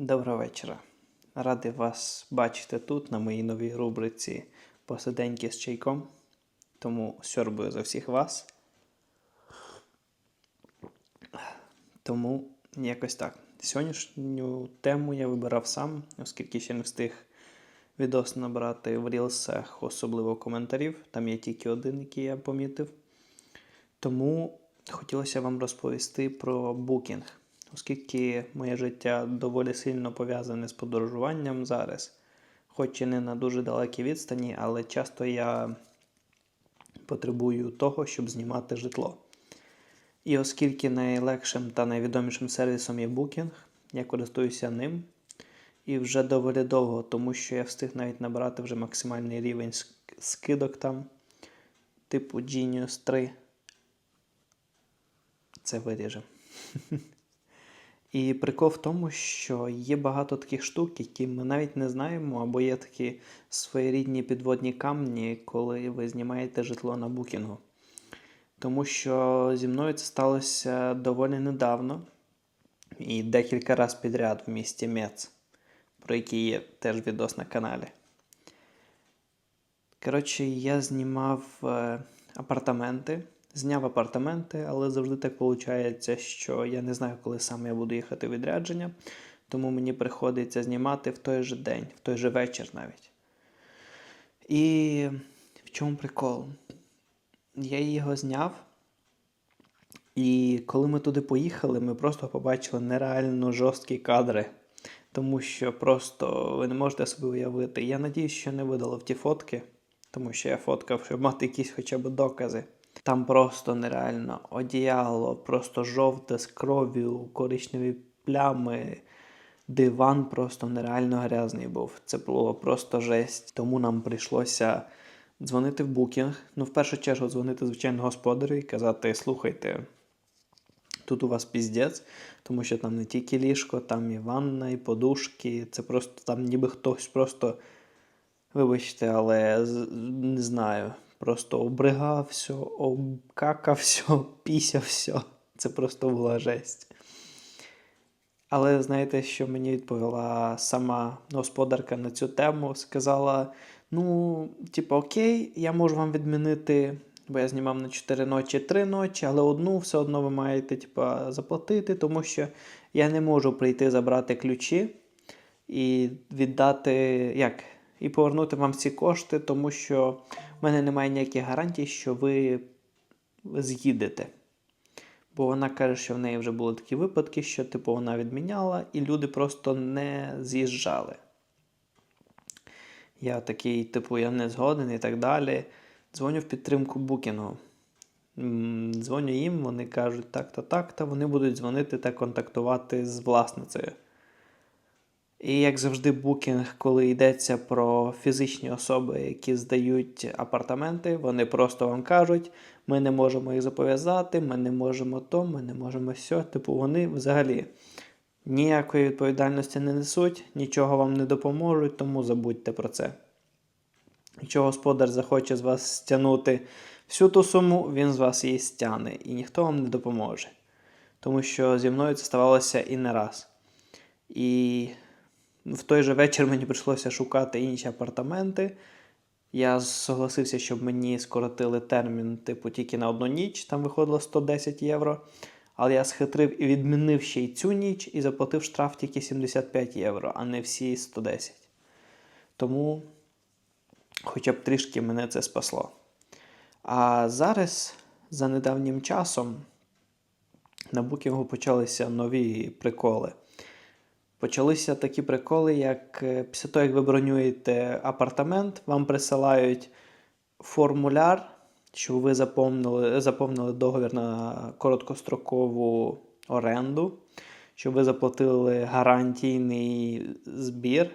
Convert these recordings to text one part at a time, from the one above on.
Доброго вечора. Радий вас бачити тут, на моїй новій рубриці Посиденьки з чайком. Тому сьорбую за всіх вас. Тому якось так. Сьогоднішню тему я вибирав сам, оскільки ще не встиг відос набрати в рілсах, особливо коментарів. Там є тільки один, який я помітив. Тому хотілося вам розповісти про букінг, оскільки моє життя доволі сильно пов'язане з подорожуванням зараз, хоч і не на дуже далекій відстані, але часто я потребую того, щоб знімати житло. І оскільки найлегшим та найвідомішим сервісом є Booking, я користуюся ним. І вже доволі довго, тому що я встиг навіть набрати вже максимальний рівень скидок там, типу Genius 3. Це виріжемо. І прикол в тому, що є багато таких штук, які ми навіть не знаємо, або є такі своєрідні підводні камні, коли ви знімаєте житло на букінгу. Тому що зі мною це сталося доволі недавно і декілька разів підряд в місті Мец, про який є теж відос на каналі. Коротше, я знімав е, апартаменти, зняв апартаменти, але завжди так виходить, що я не знаю, коли саме я буду їхати відрядження, тому мені приходиться знімати в той же день, в той же вечір навіть. І в чому прикол? Я його зняв. І коли ми туди поїхали, ми просто побачили нереально жорсткі кадри. Тому що просто ви не можете собі уявити. Я надіюсь, що не видалив ті фотки, тому що я фоткав, щоб мати якісь хоча б докази. Там просто нереально одіяло, просто жовте з кров'ю, коричневі плями. Диван просто нереально грязний був. Це було просто жесть. Тому нам прийшлося дзвонити в букінг. Ну, в першу чергу, дзвонити, звичайно, господарю і казати: слухайте, тут у вас піздець, тому що там не тільки ліжко, там і ванна, і подушки. Це просто там ніби хтось просто, вибачте, але не знаю, просто обригав все, обкакав все, все. Це просто була жесть. Але знаєте, що мені відповіла сама господарка на цю тему? Сказала: ну, типу, окей, я можу вам відмінити, бо я знімав на 4 ночі 3 ночі, але одну все одно ви маєте типу, заплатити, тому що я не можу прийти забрати ключі і віддати, як? І повернути вам ці кошти, тому що в мене немає ніяких гарантій, що ви з'їдете. Бо вона каже, що в неї вже були такі випадки, що типу вона відміняла, і люди просто не з'їжджали. Я такий, типу, я не згоден і так далі. Дзвоню в підтримку букінгу. Дзвоню їм, вони кажуть так-то, так-то, вони будуть дзвонити та контактувати з власницею. І як завжди, букінг, коли йдеться про фізичні особи, які здають апартаменти, вони просто вам кажуть, ми не можемо їх зобов'язати, ми не можемо то, ми не можемо сьо. Типу, вони взагалі ніякої відповідальності не несуть, нічого вам не допоможуть, тому забудьте про це. Якщо господар захоче з вас стягнути всю ту суму, він з вас її стягне, і ніхто вам не допоможе. Тому що зі мною це ставалося і не раз. І в той же вечір мені прийшлося шукати інші апартаменти. Я согласився, щоб мені скоротили термін, типу, тільки на одну ніч, там виходило 110 євро. Але я схитрив і відмінив ще й цю ніч і заплатив штраф тільки 75 євро, а не всі 110. Тому хоча б трішки мене це спасло. А зараз, за недавнім часом, на букінгу почалися нові приколи. Почалися такі приколи, як е, після того, як ви бронюєте апартамент, вам присилають формуляр, що ви заповнили, заповнили договір на короткострокову оренду, що ви заплатили гарантійний збір.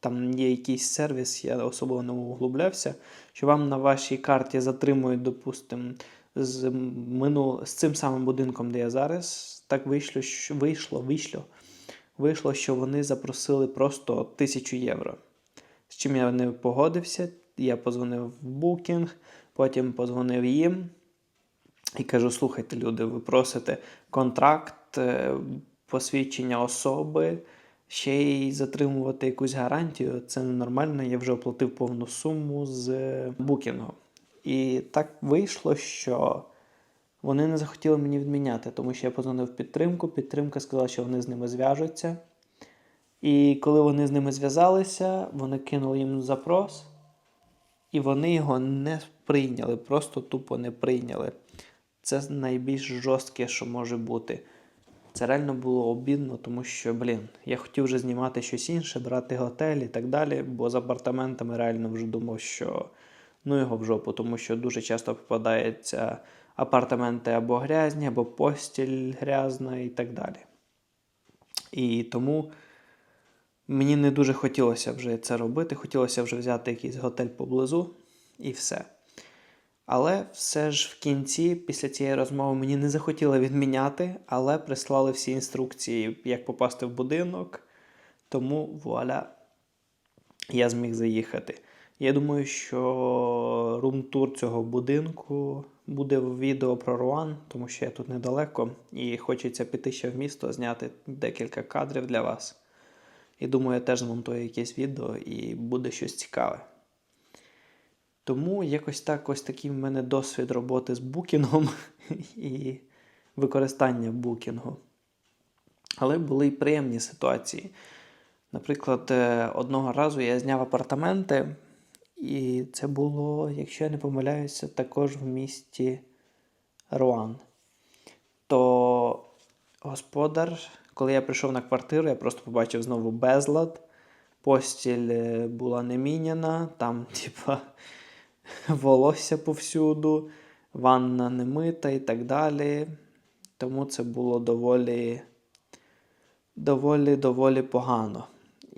Там є якийсь сервіс, я особливо не углублявся, що вам на вашій карті затримують, допустимо, з, мину, з цим самим будинком, де я зараз, так вийшло, що вийшло, вийшло, вийшло, що вони запросили просто тисячу євро. З чим я не погодився. Я позвонив в Booking, потім позвонив їм і кажу: слухайте, люди, ви просите контракт, е, посвідчення особи, ще й затримувати якусь гарантію, це ненормально. Я вже оплатив повну суму з букінгу. І так вийшло, що вони не захотіли мені відміняти, тому що я позвонив в підтримку. Підтримка сказала, що вони з ними зв'яжуться. І коли вони з ними зв'язалися, вони кинули їм запрос, і вони його не прийняли, просто тупо не прийняли. Це найбільш жорстке, що може бути. Це реально було обідно, тому що, блін, я хотів вже знімати щось інше, брати готель і так далі, бо з апартаментами реально вже думав, що ну його в жопу, тому що дуже часто попадаються апартаменти або грязні, або постіль грязна і так далі. І тому мені не дуже хотілося вже це робити, хотілося вже взяти якийсь готель поблизу і все. Але все ж в кінці, після цієї розмови, мені не захотіли відміняти, але прислали всі інструкції, як попасти в будинок. Тому вуаля, я зміг заїхати. Я думаю, що рум-тур цього будинку буде відео про Руан, тому що я тут недалеко, і хочеться піти ще в місто, зняти декілька кадрів для вас. І думаю, я теж змонтую якесь відео і буде щось цікаве. Тому якось так ось такий в мене досвід роботи з букінгом і використання букінгу. Але були й приємні ситуації. Наприклад, е, одного разу я зняв апартаменти, і це було, якщо я не помиляюся, також в місті Руан. То господар, коли я прийшов на квартиру, я просто побачив знову безлад. Постіль е, була не міняна, там, типа, волосся повсюду, ванна не мита і так далі. Тому це було доволі, доволі, доволі погано.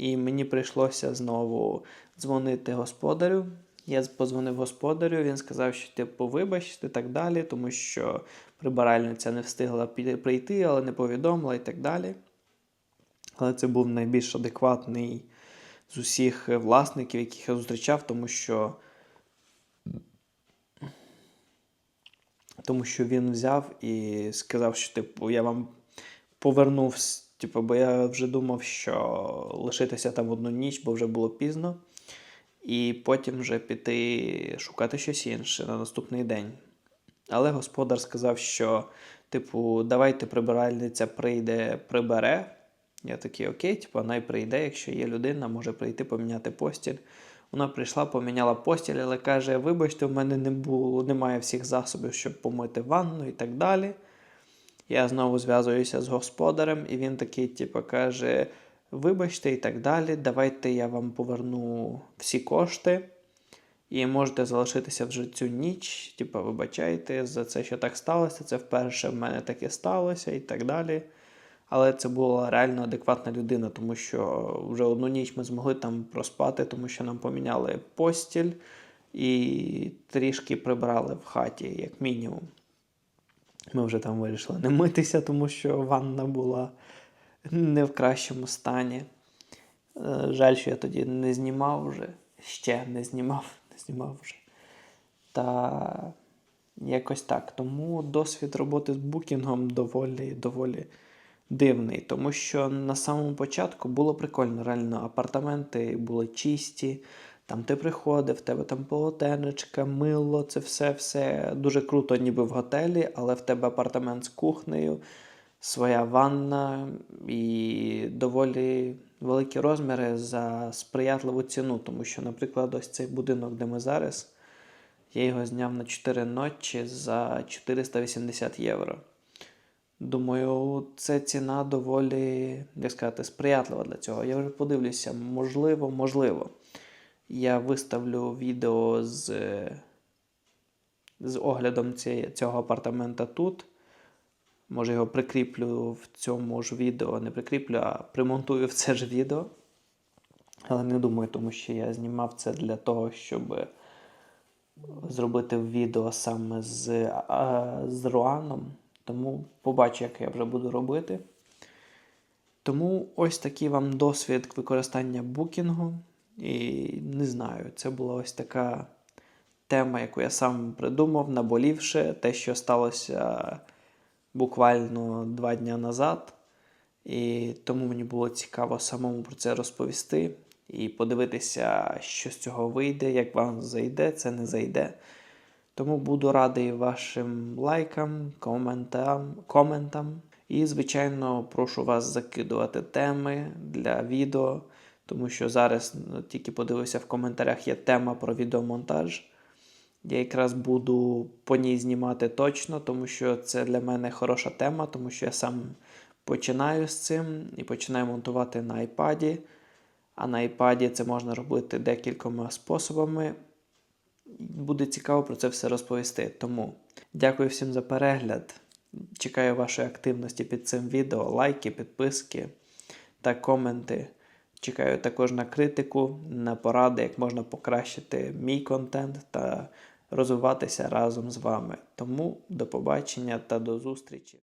І мені прийшлося знову дзвонити господарю. Я позвонив господарю, він сказав, що типу, вибачте так далі, тому що прибиральниця не встигла прийти, але не повідомила і так далі. Але це був найбільш адекватний з усіх власників, яких я зустрічав, тому що тому що він взяв і сказав, що типу, я вам повернув, типу, бо я вже думав, що лишитися там одну ніч, бо вже було пізно, і потім вже піти шукати щось інше на наступний день. Але господар сказав, що, типу, давайте прибиральниця прийде, прибере. Я такий, окей, типу, вона й прийде, якщо є людина, може прийти поміняти постіль. Вона прийшла, поміняла постіль, але каже: Вибачте, в мене не було, немає всіх засобів, щоб помити ванну і так далі. Я знову зв'язуюся з господарем, і він такий, типу, каже: Вибачте, і так далі. Давайте я вам поверну всі кошти. І можете залишитися вже цю ніч. Типу, вибачайте за це, що так сталося. Це вперше в мене таке сталося і так далі. Але це була реально адекватна людина, тому що вже одну ніч ми змогли там проспати, тому що нам поміняли постіль і трішки прибрали в хаті, як мінімум. Ми вже там вирішили не митися, тому що ванна була не в кращому стані. Е, жаль, що я тоді не знімав вже, ще не знімав, не знімав вже. Та якось так. Тому досвід роботи з букінгом доволі доволі дивний, тому що на самому початку було прикольно. Реально, апартаменти були чисті. Там ти приходив, в тебе там полотенечка, мило, це все-все дуже круто, ніби в готелі, але в тебе апартамент з кухнею, своя ванна і доволі великі розміри за сприятливу ціну. Тому що, наприклад, ось цей будинок, де ми зараз, я його зняв на 4 ночі за 480 євро. Думаю, це ціна доволі, як сказати, сприятлива для цього. Я вже подивлюся, можливо, можливо. Я виставлю відео з з оглядом цього апартамента тут. Може, його прикріплю в цьому ж відео, не прикріплю, а примонтую в це ж відео. Але не думаю, тому що я знімав це для того, щоб зробити відео саме з, а, з Руаном. Тому побачу, як я вже буду робити. Тому ось такий вам досвід використання букінгу. І не знаю, це була ось така тема, яку я сам придумав, наболівши те, що сталося буквально два дні назад. І тому мені було цікаво самому про це розповісти і подивитися, що з цього вийде, як вам зайде, це не зайде. Тому буду радий вашим лайкам, коментам, коментам. І, звичайно, прошу вас закидувати теми для відео, тому що зараз тільки подивився в коментарях, є тема про відеомонтаж. Я якраз буду по ній знімати точно, тому що це для мене хороша тема, тому що я сам починаю з цим і починаю монтувати на iPad. А на iPad це можна робити декількома способами. Буде цікаво про це все розповісти. Тому дякую всім за перегляд. Чекаю вашої активності під цим відео, лайки, підписки та коменти. Чекаю також на критику, на поради, як можна покращити мій контент та розвиватися разом з вами. Тому до побачення та до зустрічі!